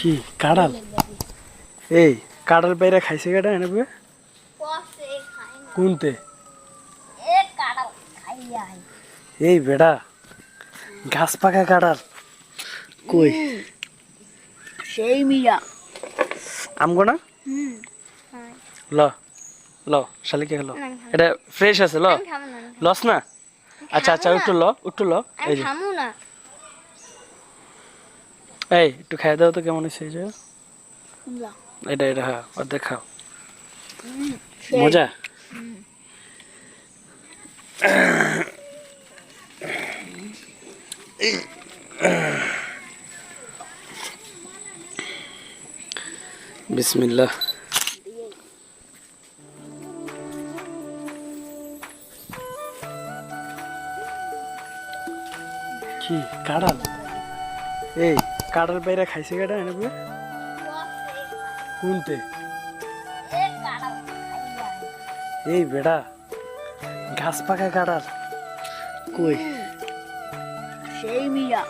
কি কাঁড়াল এই কাঁড়াল বাইরে খাইছে কেটা এনে কোনতে? এই বেড়া ঘাস পাকা কাঁড়াল কই? সেই মিয়া। আমগো না? ল ল শালিকে হলো এটা ফ্রেশ আছে ল? লস না? আচ্ছা আচ্ছা একটু ল একটু ল। এই যে। না। এই একটু খাই দাও তো কেমন হয়েছে এই যে। এটা এটা হ্যাঁ অর্ধেক খাও মজা? বিসমিল্লাহ। কাঁড়াল বাইরে খাইছে কেটা এনে কোনতে? এই বেড়া ঘাস পাকা কাঁড়াল কই? সেই মিয়া।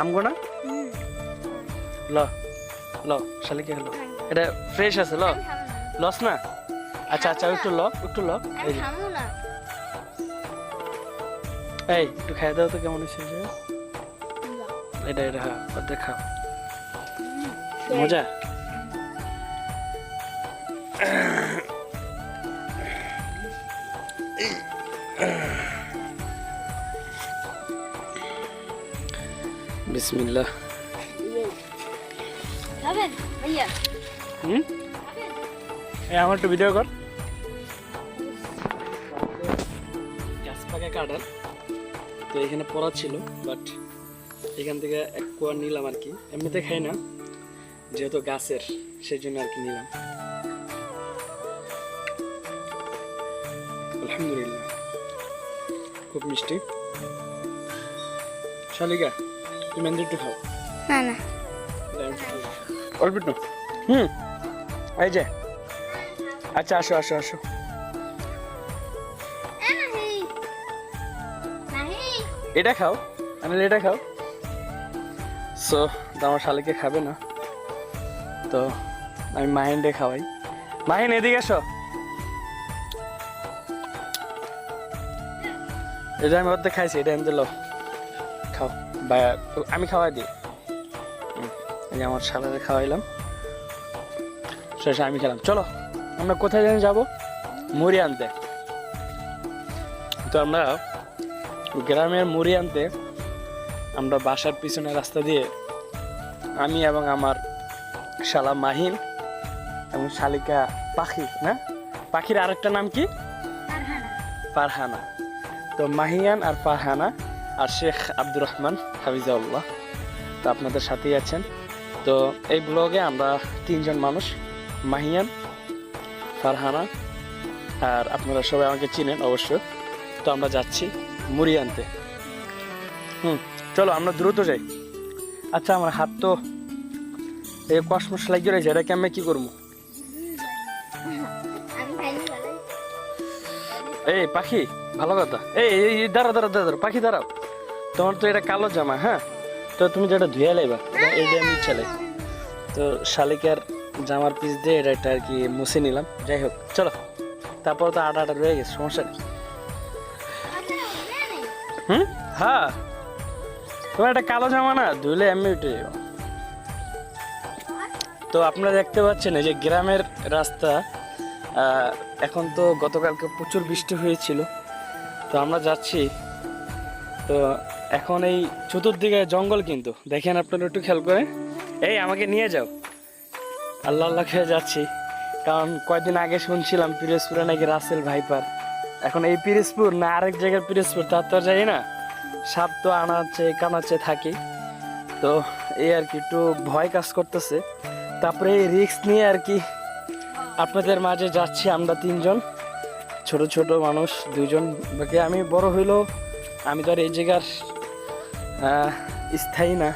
আমগো না? ল ল শালিকে হলো এটা ফ্রেশ আছে ল? লস না? আচ্ছা আচ্ছা একটু ল একটু ল। এই এই একটু খাই দাও তো কেমন হয়েছে। এটা এটা হ্যাঁ অর্ধেক খাও মজা? বিসমিল্লাহ। হুম? আমার একটু ভিডিও কর। গাছ পাকা কাটার তো এখানে পড়া ছিল বাট এখান থেকে এক কোয়া নিলাম আর কি। এমনিতে খাই না যেহেতু গাছের সেই জন্য আর কি নিলাম। আলহামদুলিল্লাহ। খুব মিষ্টি। শালিকা তুমি এমনি একটু খাও। না না। অল্প একটু হুম এই যে। আচ্ছা আসো আসো আসো। এটা খাও আমি এটা খাও। সো আমার শালিকে খাবে না। তো আমি মাহিনডে খাওয়াই। মাহিন, এদিকে এসো। এটা আমি অর্ধেক খাইছি, এটা আমি দিল। খাও। বা, আমি খাওয়াই দিই। এই আমার শালারে খাওয়াইলাম। শেষে আমি খেলাম। চলো, আমরা কোথায় যেন যাব? মুড়ি আনতে তো আমরা গ্রামের মুড়ি আনতে আমরা বাসার পিছনে রাস্তা দিয়ে আমি এবং আমার শালা মাহিন এবং শালিকা পাখি না? পাখির আরেকটা নাম কি? ফারহানা। তো মাহিয়ান আর ফারহানা আর শেখ আব্দুর রহমান হাফিজাউল্লাহ তো আপনাদের সাথেই আছেন। তো এই ব্লগে আমরা তিনজন মানুষ মাহিয়ান ফারহানা আর আপনারা সবাই আমাকে চিনেন অবশ্য। তো আমরা যাচ্ছি মুড়ি আনতে। হুম চলো আমরা দ্রুত যাই। আচ্ছা আমার হাত তো এই কসমস লাগিয়ে রয়েছে এটাকে আমি কি করব? আমি এই পাখি ভালো কথা। এই এই এই, দাঁড়াও দাঁড়াও দাঁড়াও পাখি দাঁড়াও। তোমার তো এটা কালো জামা হ্যাঁ? তো তুমি যেটা ধুয়ে লাইবা এই যে আমি চালাই তো শালিকার জামার পিস দিয়ে এটা একটা আর কি মুছে নিলাম। যাই হোক চলো। তারপর তো আটা আটা রয়ে গেছে সমস্যা নেই। হুম? হ্যাঁ। তোমার একটা কালো জামা না ধুলে এমনি উঠে যাব। তো আপনারা দেখতে পাচ্ছেন এই যে গ্রামের রাস্তা এখন তো গতকালকে প্রচুর বৃষ্টি হয়েছিল। তো আমরা যাচ্ছি। তো এখন এই চতুর্দিকে জঙ্গল কিন্তু। দেখেন আপনারা একটু খেয়াল করে এই, আমাকে নিয়ে যাও। আল্লাহ আল্লাহ খেয়ে যাচ্ছি। কারণ কয়েকদিন আগে শুনছিলাম পিরোজপুরে নাকি রাসেল ভাইপার। এখন এই পিরোজপুর না আরেক জায়গার পিরোজপুর তার তো জানি না। সাপ তো আনাচ্ছে কানাচ্ছে থাকি। তো এই আর কি, একটু ভয় কাজ করতেছে। তারপরে রিস্ক নিয়ে আর কি আপনাদের মাঝে যাচ্ছি আমরা তিনজন, ছোট ছোট মানুষ দুজন বাকি আমি বড় হইলেও আমি তো আর এই জায়গার স্থায়ী না।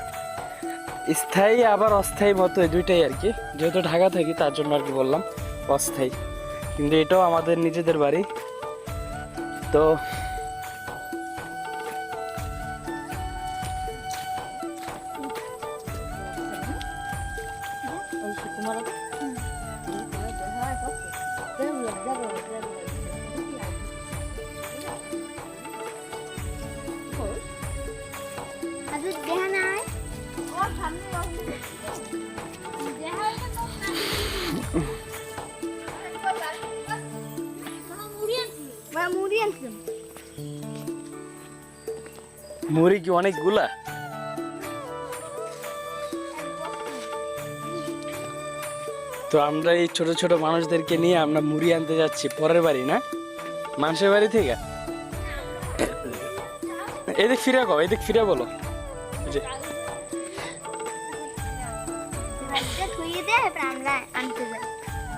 স্থায়ী আবার অস্থায়ী মতো দুইটাই আর কি। যেহেতু ঢাকা থাকি, তার জন্য আর কি বললাম, অস্থায়ী। কিন্তু এটাও আমাদের নিজেদের বাড়ি। তো তো আমরা এই ছোট ছোট মানুষদেরকে নিয়ে আমরা মুড়ি আনতে যাচ্ছি। পরের বাড়ি, না? মানুষের বাড়ি থেকে? এদিক ফিরে গো এদিক ফিরে বলো।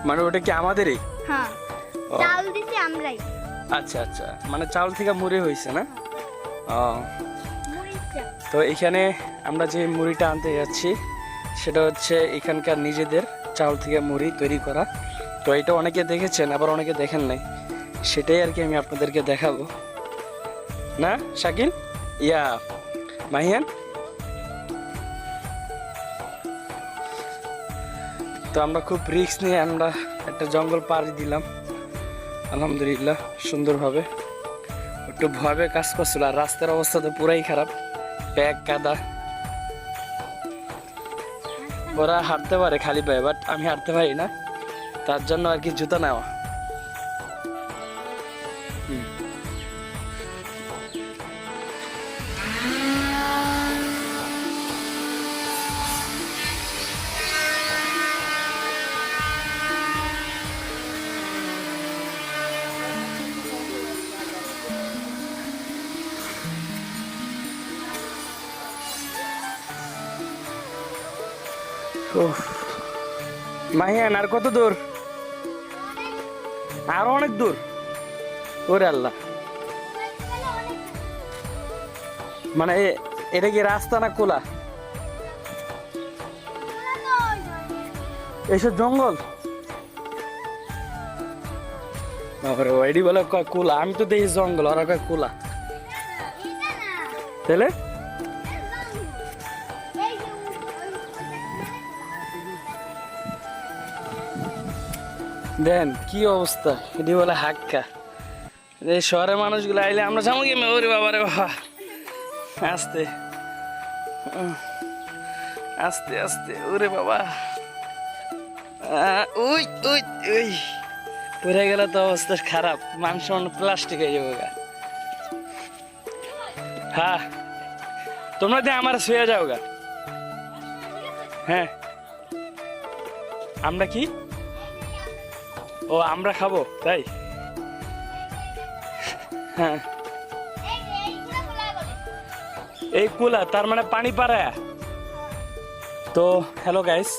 মানে ওটা কি আমাদেরই। চাল আচ্ছা আচ্ছা। মানে চাউল থেকে মুড়ি হয়েছে, না? তো এখানে আমরা যে মুড়িটা আনতে যাচ্ছি, সেটা হচ্ছে এখানকার নিজেদের চাউল থেকে মুড়ি তৈরি করা। তো এটা অনেকে দেখেছেন, আবার অনেকে দেখেন নাই। সেটাই আর কি আমি আপনাদেরকে দেখাবো। না, শাকিল? ইয়া, মাহিয়ান? তো আমরা খুব রিস্ক নিয়ে আমরা একটা জঙ্গল পাড়ি দিলাম। আলহামদুলিল্লাহ, সুন্দরভাবে। একটু ভয়ে কাজ করছিল, আর রাস্তার অবস্থা তো পুরাই খারাপ। ব্যাগ, কাদা। ওরা হাঁটতে পারে খালি পায়ে বাট আমি হাঁটতে পারি না। তার জন্য আর কি জুতা নেওয়া মাহিয়ান, আর কত দূর? আরও অনেক দূর? ওরে আল্লাহ। মানে এটা কি রাস্তা না কোলা এইসব জঙ্গল? ওইডি বলে কোলা আমি তো দেখি জঙ্গল কয় কোলা তাহলে? দেন, কি অবস্থা? এটি বলে হাক্কা। এই শহরের মানুষগুলো আইলে আমরা যাব কি? ওরে বাবা রে বাবা। আস্তে। আস্তে আস্তে, ওরে বাবা। উই উই উই। পড়ে গেলে তো অবস্থা খারাপ। মাংস প্লাস্টিক হয়ে যাব গা। হ্যাঁ তোমরা দিয়ে আমার শুয়ে যাও গা। হ্যাঁ। আমরা কি? ও, আমরা খাব, তাই? হ্যাঁ। এই কুলা, তার মানে পানি পাড়া তো হ্যালো গাইস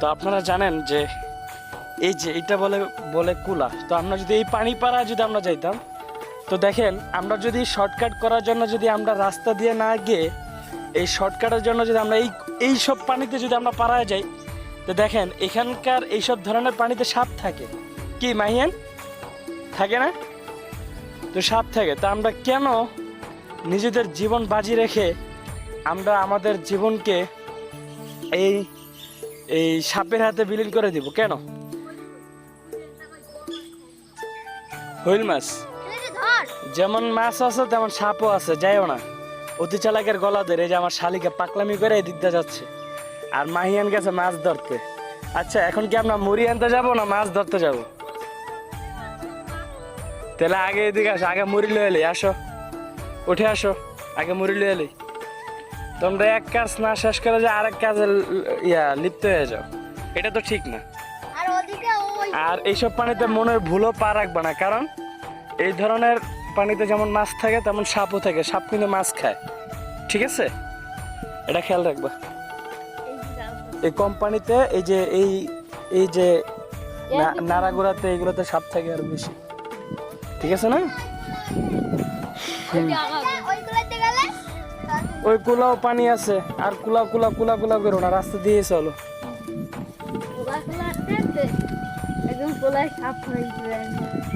তো আপনারা জানেন যে, এই যে এটা বলে বলে কুলা, তো আমরা যদি এই পানি পাড়া যদি আমরা যাইতাম, তো দেখেন, আমরা যদি শর্টকাট করার জন্য যদি আমরা রাস্তা দিয়ে না গিয়ে, এই শর্টকাটের জন্য যদি আমরা এই এই সব পানিতে যদি আমরা পাড়ায় যাই, তো দেখেন, এখানকার এইসব ধরনের পানিতে সাপ থাকে। কি, মাহিয়ান? থাকে না? তো সাপ থাকে, তা আমরা কেন নিজেদের জীবন বাজি রেখে আমরা আমাদের জীবনকে এই এই সাপের হাতে বিলীন করে দিব? কেন? হইল মাছ। যেমন মাছ আছে, তেমন সাপও আছে, যাইও না। অতি চালাকের গলা ধরে যে আমার শালিকে পাকলামি করে দিকটা যাচ্ছে। আর মাহিয়ান গেছে মাছ ধরতে। আচ্ছা এখন কি আমরা মুড়ি আনতে যাব না মাছ ধরতে যাব? তাহলে আগে এদিকে আসো আগে মুড়ি লয়ে এলি আসো। উঠে আসো আগে মুড়ি লয়ে এলি। তোমরা এক কাজ না শেষ করে যে আরেক কাজে ইয়া লিপ্ত হয়ে যাও। এটা তো ঠিক না। আর এইসব পানিতে মনের ভুলও পা রাখবে না কারণ এই ধরনের পানিতে যেমন মাছ থাকে তেমন সাপও থাকে। সাপ কিন্তু মাছ খায়। ঠিক আছে? এটা খেয়াল রাখবা। এই কোম্পানিতে এই যে এই এই যে নাড়াগুড়াতে এগুলোতে সাপ থাকে আর বেশি। ঠিক আছে না? ওই কুলাও পানি আছে, আর কুলা কুলা কুলা কুলা করো না, রাস্তা দিয়ে চলো।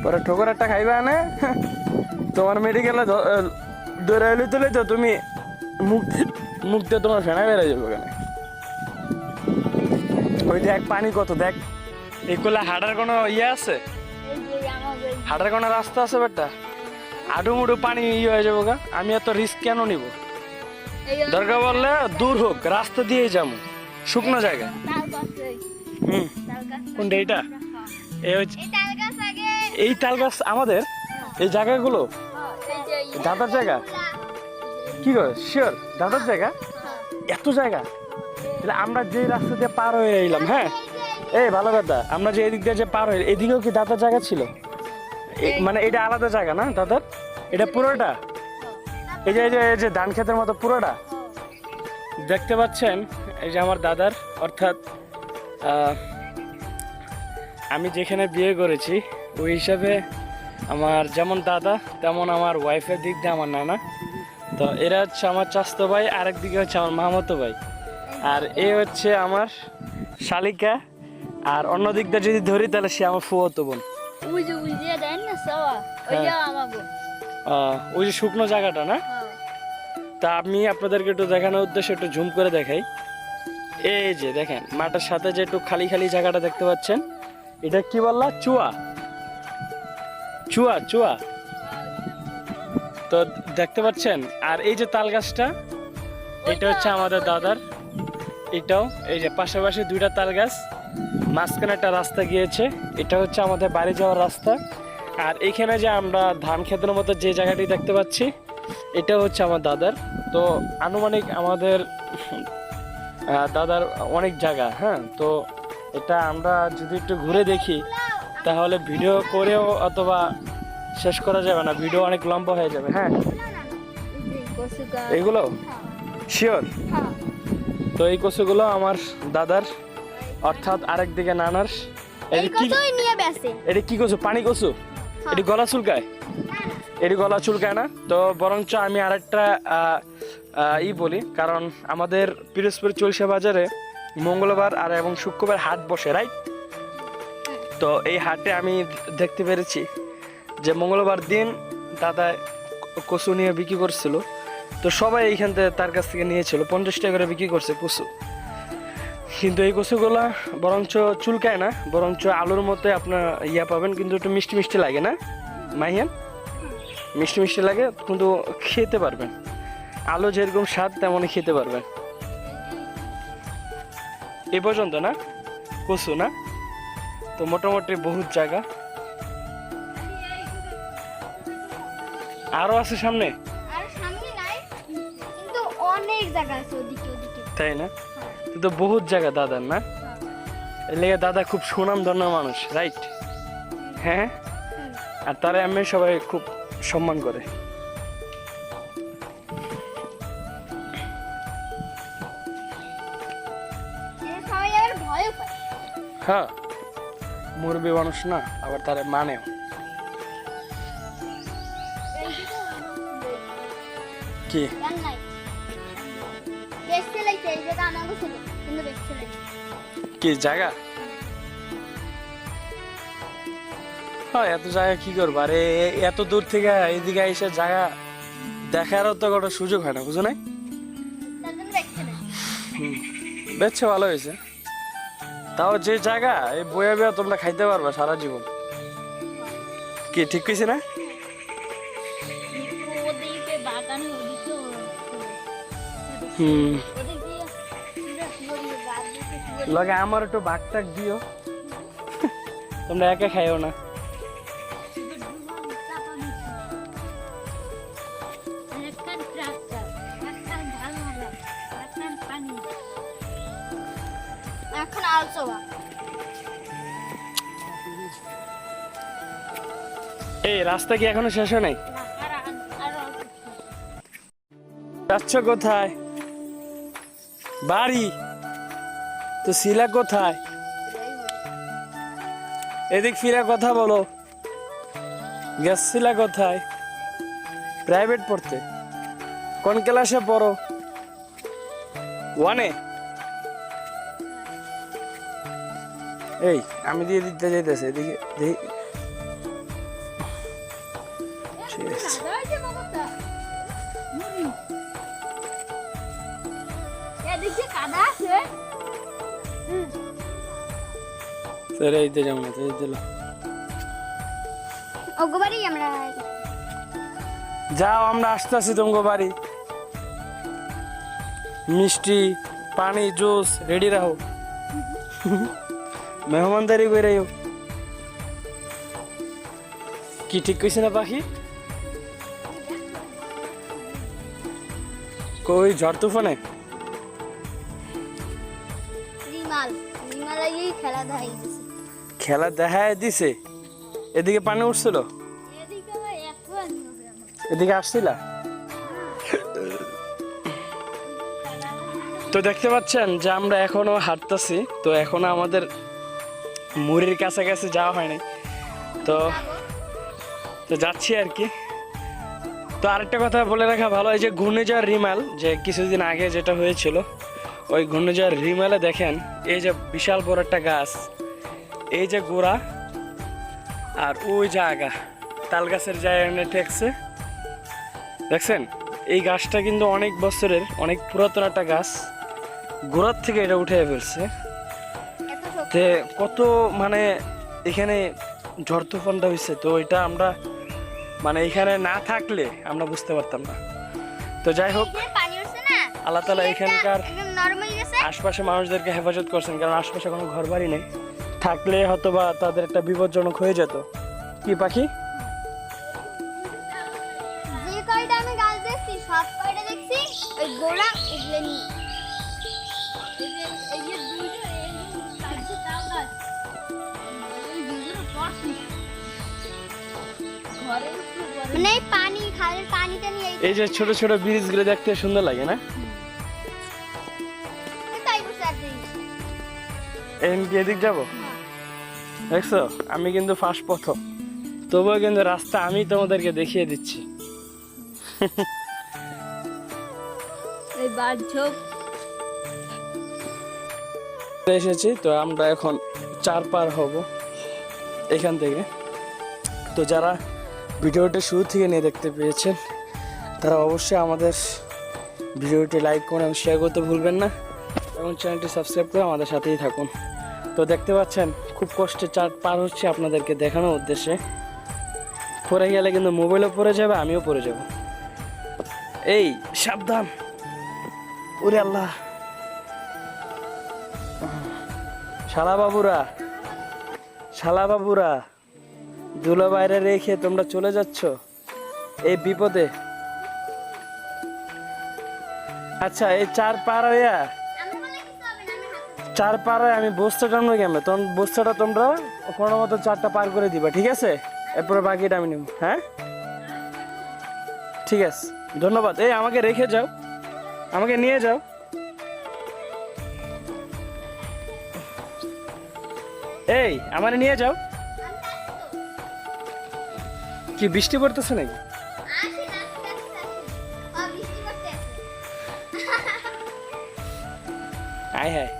পরে ঠোকর একটা খাইবা না? তোমার মেডিকেলে দৌড়ে এলি তুলে তো তুমি মুখ মুখ দিয়ে তোমার ফেনা বেড়ে যাবে ওখানে। ওই দেখ পানি কত, দেখ। এগুলা হাঁটার কোনো ইয়ে আছে? হাঁটার কোনো রাস্তা আছে বেটা? আডু মুডু পানি ইয়ে হয়ে যাব গা। আমি এত রিস্ক কেন নিব? দরকার বললে দূর হোক রাস্তা দিয়ে যাব। শুকনো জায়গা। হুম। কোনটা এইটা? এই হচ্ছে এই তাল গাছ আমাদের? এই জায়গাগুলো? এই দাদার জায়গা? কি করে শিওর দাদার জায়গা? এত জায়গা? তাহলে আমরা যে রাস্তা দিয়ে পার হয়ে এলাম হ্যাঁ? এই ভালো কথা। আমরা যে এদিক দিয়ে যে পার হয়ে এদিকেও কি দাদার জায়গা ছিল? মানে এটা আলাদা জায়গা না দাদার? এটা পুরোটা? এই যে এই যে এই যে ধান ক্ষেতের মতো পুরোটা? দেখতে পাচ্ছেন এই যে আমার দাদার অর্থাৎ আমি যেখানে বিয়ে করেছি ওই হিসাবে আমার যেমন দাদা তেমন আমার ওয়াইফের দিক দিয়ে আমার নানা। তো এরা হচ্ছে আমার চাস্তো ভাই আরেক দিকে হচ্ছে আমার মামাতো ভাই। আর এ হচ্ছে আমার শালিকা আর অন্য দিক দিয়ে যদি ধরি তাহলে সে আমার ফুয়তো বোন। ওই যে ওই যে দেন না সওয়া? ওই যে হ্যাঁ। আমাগো ওই যে শুকনো জায়গাটা না? হ্যাঁ। তা আমি আপনাদেরকে একটু দেখানোর উদ্দেশ্যে একটু ঝুম করে দেখাই। এই যে দেখেন মাঠের সাথে যে একটু খালি খালি জায়গাটা দেখতে পাচ্ছেন এটা কি বললা? চুয়া। চুয়া চুয়া। তো দেখতে পাচ্ছেন? আর এই যে তাল গাছটা এটা হচ্ছে আমাদের দাদার এটাও এই যে পাশাপাশি দুইটা তাল গাছ। মাঝখানে একটা রাস্তা গিয়েছে এটা হচ্ছে আমাদের বাড়ি যাওয়ার রাস্তা। আর এখানে যে আমরা ধান ক্ষেতের মতো যে জায়গাটি দেখতে পাচ্ছি এটা হচ্ছে আমার দাদার। তো আনুমানিক আমাদের দাদার অনেক জায়গা হ্যাঁ? তো এটা আমরা যদি একটু ঘুরে দেখি তাহলে ভিডিও করেও অথবা শেষ করা যাবে না ভিডিও অনেক লম্বা হয়ে যাবে হ্যাঁ? এগুলো? শিওর হ্যাঁ। তো এই কচুগুলো আমার দাদার। অর্থাৎ আরেক দিকে নানার এই এটা কি নিয়ে বেসে এটা কি কচু? পানি কচু? এটি গলা চুলকায়? এটি গলা চুলকায় না? তো বরঞ্চ আমি আরেকটা ই বলি কারণ আমাদের পিরোজপুর চলসা বাজারে মঙ্গলবার আর এবং শুক্রবার হাট বসে রাইট তো এই হাটে আমি দেখতে পেরেছি যে মঙ্গলবার দিন দাদা কচু নিয়ে বিক্রি করছিল। তো সবাই এইখান থেকে তার কাছ থেকে নিয়েছিল পঞ্চাশ টাকা করে বিক্রি করছে কচু। কিন্তু এই কচুগুলা বরঞ্চ চুলকায় না বরঞ্চ আলুর মতো আপনার ইয়া পাবেন কিন্তু একটু মিষ্টি মিষ্টি লাগে না? মাহিয়ান মিষ্টি মিষ্টি লাগে কিন্তু খেতে পারবেন। আলু যেরকম স্বাদ তেমনই খেতে পারবেন। এ পর্যন্ত না? কচু না? তো মোটামুটি বহুত জায়গা। আছে সামনে? আর সামনে আছে ওদিকে। তাই না? তো বহুত জায়গা দাদার না? এর লেগে দাদা খুব সুনাম ধন্য মানুষ রাইট হ্যাঁ? আর তারা আমি সবাই খুব সম্মান করে। হ্যাঁ মুরবি মানুষ না আবার তারা মানেও। কি? কি, জায়গা? এত জায়গা কি করব? আরে এত দূর থেকে এদিকে এসে জায়গা দেখারও তো কোনো সুযোগ হয় না, বুঝো নাই? বেচছে, ভালো হয়েছে। তাও যে জায়গা, এই বইয়া বইয়া তোমরা খাইতে পারবা সারা জীবন। কি, ঠিক কইছি না? হুম। লগে আমার একটু বাঘ টাক দিও। তোমরা একা খাইও না। এখন এই রাস্তা কি এখনও শেষ হয় নাই? যাচ্ছ কোথায়? বাড়ি। তো শিলা কোথায়? এদিক ফিরা কথা বলো। গ্যাস শিলা কোথায়? প্রাইভেট পড়তে। কোন ক্লাসে পড়ো? ওয়ানে এই, আমি দিয়ে দিতে যাইতেছি এদিকে দেখি। যেমন আছে এই দিল ওগবারই আমরা যাও আমরা আসতেছি তোমাকে বাড়ি। মিষ্টি পানি জুস রেডি রাখো মেহমানদারি করে কি ঠিক কইছে না পাখি? কই ঝড় তুফানে? রিমাল খেলা দিছে খেলা দেখায় দিছে। এদিকে পানি উঠছিল? এদিকে আসছিলা? তো দেখতে পাচ্ছেন যে আমরা এখনও হাঁটতেছি তো এখনও আমাদের মুড়ির কাছাকাছি যাওয়া হয়নি। তো তো যাচ্ছি আর কি। তো আরেকটা কথা বলে রাখা ভালো এই যে ঘূর্ণিঝড় রিমাল যে কিছুদিন আগে যেটা হয়েছিল ওই ঘূর্ণিঝড় রিমালে দেখেন এই যে বিশাল বড় একটা গাছ। এই যে গোড়া আর ওই যে আগা তাল গাছের জায়গা ঠেকছে। দেখছেন? এই গাছটা কিন্তু অনেক বছরের অনেক পুরাতন একটা গাছ। গোড়ার থেকে এটা উঠে ফেলছে। তে কত মানে এখানে ঝড় তুফানটা হয়েছে তো এটা আমরা মানে এখানে না থাকলে আমরা বুঝতে পারতাম না। তো যাই হোক আল্লাহ তালা এখানকার আশপাশে মানুষদেরকে হেফাজত করছেন কারণ আশপাশে কোনো ঘর বাড়ি নেই। থাকলে হয়তো বা তাদের একটা বিপজ্জনক হয়ে যেত। কি পাখি? যে কয়টা আমি গাছ দেখছি সব কয়টা দেখছি? ওই গোড়া এগুলো নিয়ে। এই যে মানে পানি খালের পানিটা নিয়ে এই ছোট ছোট ব্রিজগুলো দেখতে সুন্দর লাগে না? এদিক যাব? দেখছ? আমি কিন্তু ফার্স্ট প্রথম। তবুও কিন্তু রাস্তা আমি তোমাদেরকে দেখিয়ে দিচ্ছি। এসেছি তো আমরা এখন চার পার হব এখান থেকে। তো যারা ভিডিওটা শুরু থেকে নিয়ে দেখতে পেয়েছেন তারা অবশ্যই আমাদের ভিডিওটি লাইক করুন এবং শেয়ার করতে ভুলবেন না। এবং চ্যানেলটি সাবস্ক্রাইব করে আমাদের সাথেই থাকুন। তো দেখতে পাচ্ছেন খুব কষ্টে চার পার হচ্ছে আপনাদেরকে দেখানোর উদ্দেশ্যে। পরে গেলে কিন্তু মোবাইলও পড়ে যাবে, আমিও পড়ে যাব। এই, সাবধান। ওরে আল্লাহ। শালা বাবুরা শালা বাবুরা দুলো বাইরে রেখে তোমরা চলে যাচ্ছ এই বিপদে? আচ্ছা এই চার পার হইয়া চার পার হয়ে আমি বস্তা টানবো কেমন? তখন বস্তাটা তোমরা কোনো মতো চারটা পার করে দিবা ঠিক আছে? এরপরে বাকিটা আমি নেব হ্যাঁ? ঠিক আছে ধন্যবাদ। এই আমাকে রেখে যাও। আমাকে নিয়ে যাও। এই আমার নিয়ে যাও। কি বৃষ্টি পড়তেছে নাকি? আয় হায়।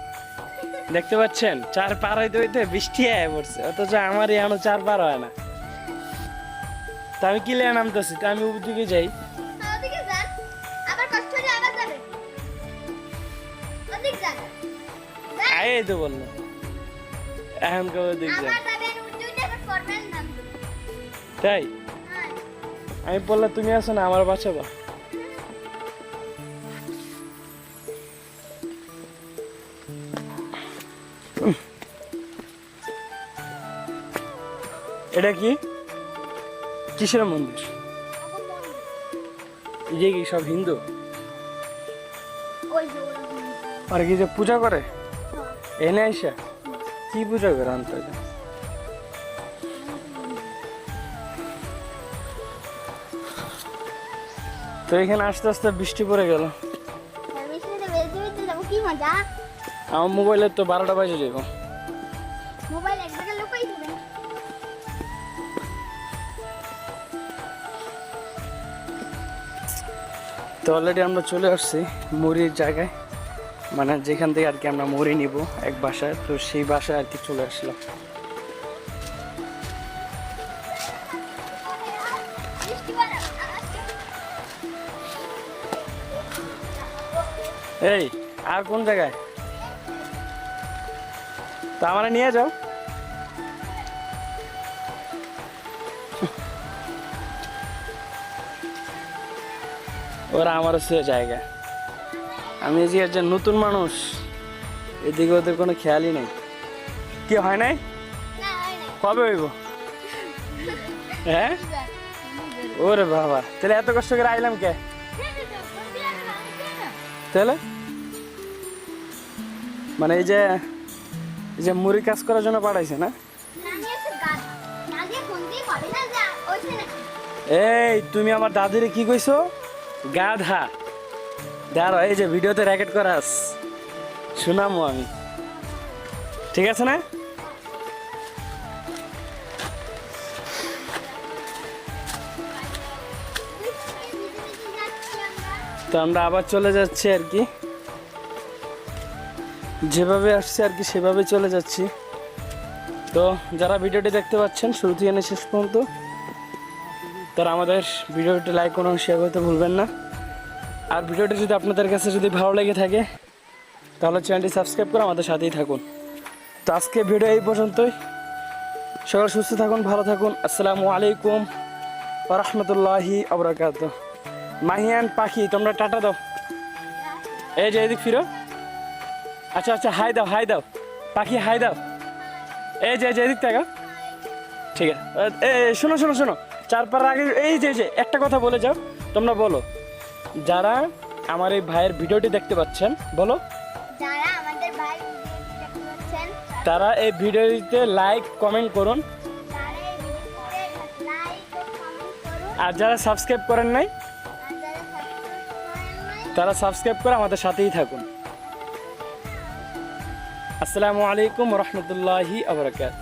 দেখতে পাচ্ছেন? চার পার হইতে হইতে বৃষ্টি আয় পড়ছে অথচ আমার এখনও চার পার হয় না। তা আমি কি কিলে নামতেছি? তা আমি যাই। ওদিক যান যান। আয় তো বলল। এখন যাই পড়বেন নাম তাই? হ্যাঁ। আমি বললাম তুমি আছো না আমার বাঁচাবা এটা কি? কিসের মন্দির? এই যে কি সব হিন্দু। আর কি যে পূজা করে? এনে আইসা? কি পূজা করে আনতে তো এখানে আস্তে আস্তে বৃষ্টি পড়ে গেল। মজা? আমার মোবাইলের তো বারোটা বাজে যাব তো অলরেডি আমরা চলে আসছি মুড়ির জায়গায়। মানে যেখান থেকে আর কি আমরা মুড়ি নিব এক বাসায়। তো সেই বাসায় আর কি চলে আসলাম। এই, আর কোন জায়গায়? তা আমরা নিয়ে যাও। ওরা আমার হচ্ছে জায়গা। আমি যে একজন নতুন মানুষ এদিকে ওদের কোনো খেয়ালই নেই। কি হয় নাই? কবে হইব? হ্যাঁ? ওরে বাবা তাহলে এত কষ্ট করে আইলাম কে? তাহলে? মানে এই যে এই যে মুড়ি কাজ করার জন্য পাঠাইছে না? এই তুমি আমার দাদিরে কি কইছো? গাধা। দাঁড়ো এই যে ভিডিওতে র্যাকেট করাস শুনামো আমি। ঠিক আছে না? তো আমরা আবার চলে যাচ্ছি আর কি। যেভাবে আসছে আর কি, সেভাবে চলে যাচ্ছি। তো যারা ভিডিওটি দেখতে পাচ্ছেন শুরু থেকে শেষ পর্যন্ত। তারা আমাদের ভিডিওটি লাইক করুন শেয়ার করতে ভুলবেন না। আর ভিডিওটি যদি আপনাদের কাছে যদি ভালো লেগে থাকে তাহলে চ্যানেলটি সাবস্ক্রাইব করে আমাদের সাথেই থাকুন। তো আজকে ভিডিও এই পর্যন্তই। সকাল সুস্থ থাকুন ভালো থাকুন। আসসালামু আলাইকুম রহমতুল্লাহি আবরাকাত। মাহিয়ান পাখি তোমরা টাটা দাও। এই যে এদিক ফিরো। আচ্ছা আচ্ছা হাই দাও হাই দাও। পাখি হাই দাও। এই যে এদিক টাকা ঠিক আছে। এ, শোনো শোনো শোনো। চার পার আগে এই যে যে একটা কথা বলে যাও। তোমরা বলো যারা আমার এই ভাইয়ের ভিডিওটি দেখতে পাচ্ছেন বলো। যারা আমাদের ভাই দেখতে পাচ্ছেন তারা এই ভিডিওটিতে লাইক কমেন্ট করুন। ভিডিওতে লাইক কমেন্ট করুন। আর যারা সাবস্ক্রাইব করেন নাই আর যারা সাবস্ক্রাইব করেন নাই তারা সাবস্ক্রাইব করে আমাদের সাথেই থাকুন। আসসালামু আলাইকুম রহমতুল্লাহি আবরকাত